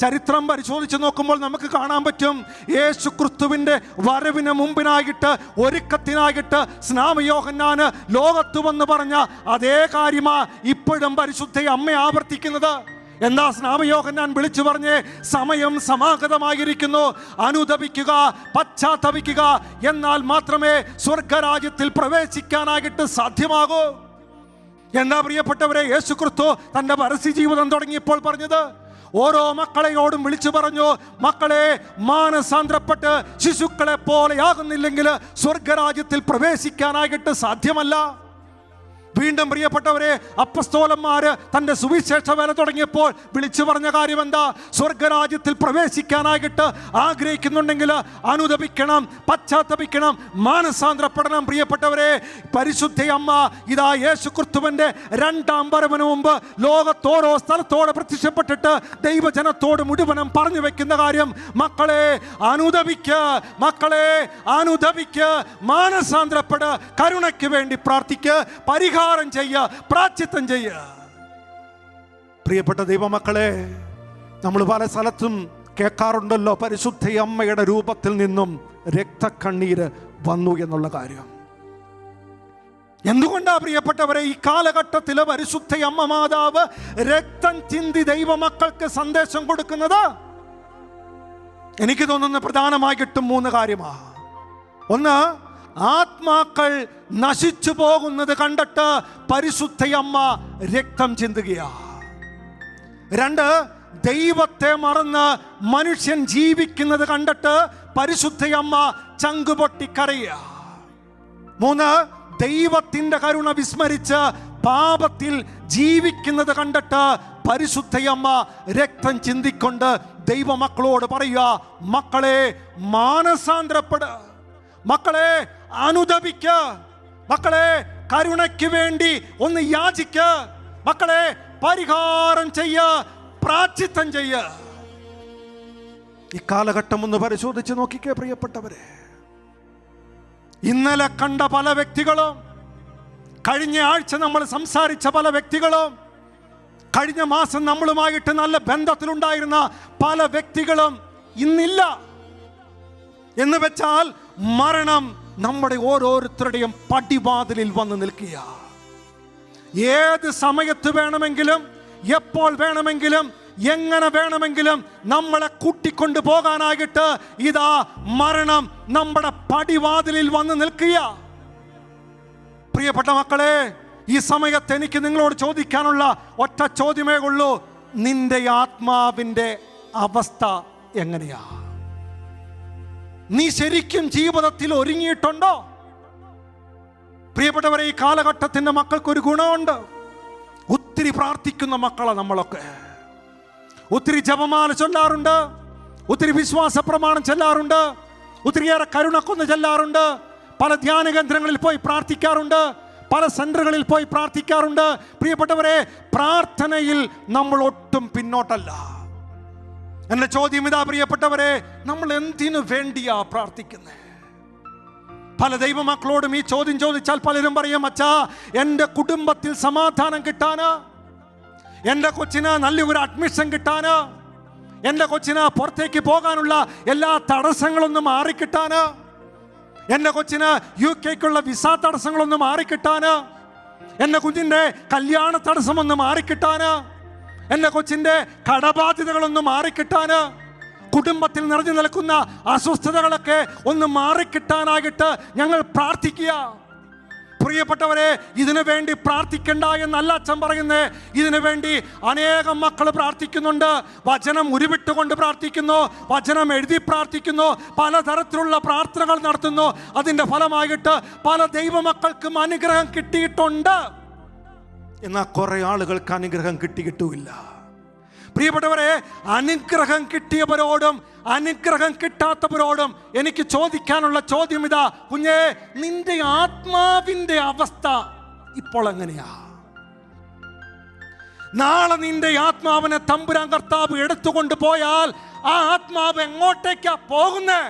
ചരിത്രം പരിശോധിച്ച് നോക്കുമ്പോൾ നമുക്ക് കാണാൻ പറ്റും യേശു ക്രിസ്തുവിന്റെ വരവിന് മുമ്പിനായിട്ട് ഒരുക്കത്തിനായിട്ട് സ്നാമയോഹന്നാന് ലോകത്തു വന്ന് പറഞ്ഞ അതേ കാര്യമാ ഇപ്പോഴും പരിശുദ്ധ അമ്മ ആവർത്തിക്കുന്നത്. എന്താ സ്നാമയോഹന്നാൻ വിളിച്ചു പറഞ്ഞേ സമയം സമാഗതമായിരിക്കുന്നു അനുദപിക്കുക പശ്ചാത്തപിക്കുക എന്നാൽ മാത്രമേ സ്വർഗരാജ്യത്തിൽ പ്രവേശിക്കാനായിട്ട് സാധ്യമാകൂ. എന്താ പ്രിയപ്പെട്ടവരെ യേശു ക്രിസ്തു തന്റെ പരസ്യ ജീവിതം തുടങ്ങിയപ്പോൾ പറഞ്ഞത് ഓരോ മക്കളെയോടും വിളിച്ചു പറഞ്ഞു മക്കളെ മാനസാന്തരപ്പെട്ട് ശിശുക്കളെ പോലെയാകുന്നില്ലെങ്കിൽ സ്വർഗരാജ്യത്തിൽ പ്രവേശിക്കാനായിട്ട് സാധ്യമല്ല. വീണ്ടും പ്രിയപ്പെട്ടവരെ അപ്പസ്തോലന്മാര് തന്റെ സുവിശേഷ വേല തുടങ്ങിയപ്പോൾ വിളിച്ചു പറഞ്ഞ കാര്യം എന്താ സ്വർഗരാജ്യത്തിൽ പ്രവേശിക്കാനായിട്ട് ആഗ്രഹിക്കുന്നുണ്ടെങ്കിൽ അനുദപിക്കണം പശ്ചാത്തപിക്കണം മാനസാന്തരപ്പെടണം. പ്രിയപ്പെട്ടവരെ പരിശുദ്ധ അമ്മ ഇതാ യേശു ക്രിസ്തുവിന്റെ രണ്ടാം വരവിന് മുമ്പ് ലോകത്തോടോ സ്ഥലത്തോടെ പ്രത്യക്ഷപ്പെട്ടിട്ട് ദൈവജനത്തോട് മുഴുവനും പറഞ്ഞു വെക്കുന്ന കാര്യം മക്കളെ അനുദപിക്ക് മക്കളെ അനുദപിക്ക് മാനസാന്തരപ്പെട് കരുണയ്ക്ക് വേണ്ടി പ്രാർത്ഥിക്ക് പരിഹാരം ചെയ്യ പ്രാച്യത്വം ചെയ്യ. പ്രിയപ്പെട്ട ദൈവമക്കളെ നമ്മൾ പല സ്ഥലത്തും കേൾക്കാറുണ്ടല്ലോ പരിശുദ്ധ അമ്മയുടെ രൂപത്തിൽ നിന്നും രക്തക്കണ്ണീര് വന്നു എന്നുള്ള കാര്യം. എന്തുകൊണ്ടാ പ്രിയപ്പെട്ടവരെ ഈ കാലഘട്ടത്തിലെ പരിശുദ്ധ അമ്മ മാതാവ് രക്തം ചിന്തി ദൈവമക്കൾക്ക് സന്ദേശം കൊടുക്കുന്നത്? എനിക്ക് തോന്നുന്ന പ്രധാനമായിട്ടും മൂന്ന് കാര്യമാണ് ഒന്ന് ആത്മാക്കൾ നശിച്ചു പോകുന്നത് കണ്ടിട്ട് പരിശുദ്ധയമ്മ രക്തം ചിന്തുകയാ. രണ്ട് ദൈവത്തെ മറന്ന് മനുഷ്യൻ ജീവിക്കുന്നത് കണ്ടിട്ട് പരിശുദ്ധയമ്മ അമ്മ ചങ്കുപൊട്ടി കരയുക മൂന്ന് ദൈവത്തിന്റെ കരുണ വിസ്മരിച്ച് പാപത്തിൽ ജീവിക്കുന്നത് കണ്ടിട്ട് പരിശുദ്ധയമ്മ രക്തം ചിന്തിക്കൊണ്ട് ദൈവമക്കളോട് പറയുക മക്കളെ മാനസാന്തരപ്പെട. മക്കളെ അനുദപിക്ക. മക്കളെ കരുണയ്ക്ക് വേണ്ടി ഒന്ന് യാചിക്ക. മക്കളെ പരിഹാരം ചെയ്യ പ്രാച്ചിത്തം ചെയ്യ. ഈ കാലഘട്ടം ഒന്ന് പരിശോധിച്ച് നോക്കിക്കേ പ്രിയപ്പെട്ടവരെ. ഇന്നലെ കണ്ട പല വ്യക്തികളും കഴിഞ്ഞ ആഴ്ച നമ്മൾ സംസാരിച്ച പല വ്യക്തികളും കഴിഞ്ഞ മാസം നമ്മളുമായിട്ട് നല്ല ബന്ധത്തിലുണ്ടായിരുന്ന പല വ്യക്തികളും ഇന്നില്ല. എന്ന് വെച്ചാൽ മരണം നമ്മുടെ ഓരോരുത്തരുടെയും പടിവാതിലിൽ വന്ന് നിൽക്കുക. ഏത് സമയത്ത് വേണമെങ്കിലും എപ്പോൾ വേണമെങ്കിലും എങ്ങനെ വേണമെങ്കിലും നമ്മളെ കൂട്ടിക്കൊണ്ടു പോകാനായിട്ട് ഇതാ മരണം നമ്മുടെ പടിവാതിലിൽ വന്ന് നിൽക്കുക. പ്രിയപ്പെട്ട മക്കളെ ഈ സമയത്ത് എനിക്ക് നിങ്ങളോട് ചോദിക്കാനുള്ള ഒറ്റ ചോദ്യമേ ഉള്ളൂ. നിന്റെ ആത്മാവിന്റെ അവസ്ഥ എങ്ങനെയാ? നീ ശരിക്കും ജീവിതത്തിൽ ഒരുങ്ങിയിട്ടുണ്ടോ? പ്രിയപ്പെട്ടവരെ ഈ കാലഘട്ടത്തിന്റെ മക്കൾക്കൊരു ഗുണമുണ്ട്. ഒത്തിരി പ്രാർത്ഥിക്കുന്ന മക്കളാണ് നമ്മളൊക്കെ. ഒത്തിരി ജപമാല ചൊല്ലാറുണ്ട്. ഒത്തിരി വിശ്വാസ പ്രമാണം ചെല്ലാറുണ്ട്. ഒത്തിരിയേറെ കരുണക്കൊന്ന് ചെല്ലാറുണ്ട്. പല ധ്യാന കേന്ദ്രങ്ങളിൽ പോയി പ്രാർത്ഥിക്കാറുണ്ട്. പല സെന്ററുകളിൽ പോയി പ്രാർത്ഥിക്കാറുണ്ട്. പ്രിയപ്പെട്ടവരെ പ്രാർത്ഥനയിൽ നമ്മൾ ഒട്ടും പിന്നോട്ടല്ല. എന്റെ ചോദ്യം ഇതാ പ്രിയപ്പെട്ടവരെ നമ്മൾ എന്തിനു വേണ്ടിയാ പ്രാർത്ഥിക്കുന്നത് പല ദൈവമക്കളോടും ഈ ചോദ്യം ചോദിച്ചാൽ പലരും പറയും അച്ഛാ എന്റെ കുടുംബത്തിൽ സമാധാനം കിട്ടാന്? എന്റെ കൊച്ചിന് നല്ലൊരു അഡ്മിഷൻ കിട്ടാന്? എന്റെ കൊച്ചിന് പുറത്തേക്ക് പോകാനുള്ള എല്ലാ തടസ്സങ്ങളൊന്നും മാറിക്കിട്ടാന്? എന്റെ കൊച്ചിന് യു കെക്കുള്ള വിസ തടസ്സങ്ങളൊന്നും മാറിക്കിട്ടാന്? എന്റെ കുഞ്ഞിന്റെ കല്യാണ തടസ്സമൊന്നും മാറിക്കിട്ടാന്? എന്റെ കൊച്ചിന്റെ കടബാധ്യതകളൊന്ന് മാറിക്കിട്ടാന് കുടുംബത്തിൽ നിറഞ്ഞു നിൽക്കുന്ന അസ്വസ്ഥതകളൊക്കെ ഒന്ന് മാറിക്കിട്ടാനായിട്ട് ഞങ്ങൾ പ്രാർത്ഥിക്കുക. പ്രിയപ്പെട്ടവരെ ഇതിനു വേണ്ടി പ്രാർത്ഥിക്കണ്ട എന്നല്ല അച്ഛൻ പറയുന്നത് ഇതിനു വേണ്ടി അനേകം മക്കൾ പ്രാർത്ഥിക്കുന്നുണ്ട്. വചനം ഉരുവിട്ടുകൊണ്ട് പ്രാർത്ഥിക്കുന്നു. വചനം എഴുതി പ്രാർത്ഥിക്കുന്നു. പലതരത്തിലുള്ള പ്രാർത്ഥനകൾ നടത്തുന്നു. അതിന്റെ ഫലമായിട്ട് പല ദൈവമക്കൾക്കും അനുഗ്രഹം കിട്ടിയിട്ടുണ്ട്. എന്നാൽ കുറേ ആളുകൾക്ക് അനുഗ്രഹം കിട്ടി കിട്ടൂല്ല. പ്രിയപ്പെട്ടവരെ അനുഗ്രഹം കിട്ടിയവരോടും അനുഗ്രഹം കിട്ടാത്തവരോടും എനിക്ക് ചോദിക്കാനുള്ള ചോദ്യം ഇതാ. കുഞ്ഞേ നിന്റെ ആത്മാവിന്റെ അവസ്ഥ ഇപ്പോൾ എങ്ങനെയാ? നാളെ നിന്റെ ആത്മാവിനെ തമ്പുരാൻ കർത്താവ് എടുത്തുകൊണ്ട് പോയാൽ ആ ആത്മാവ് എങ്ങോട്ടേക്കാ പോകുന്നേ?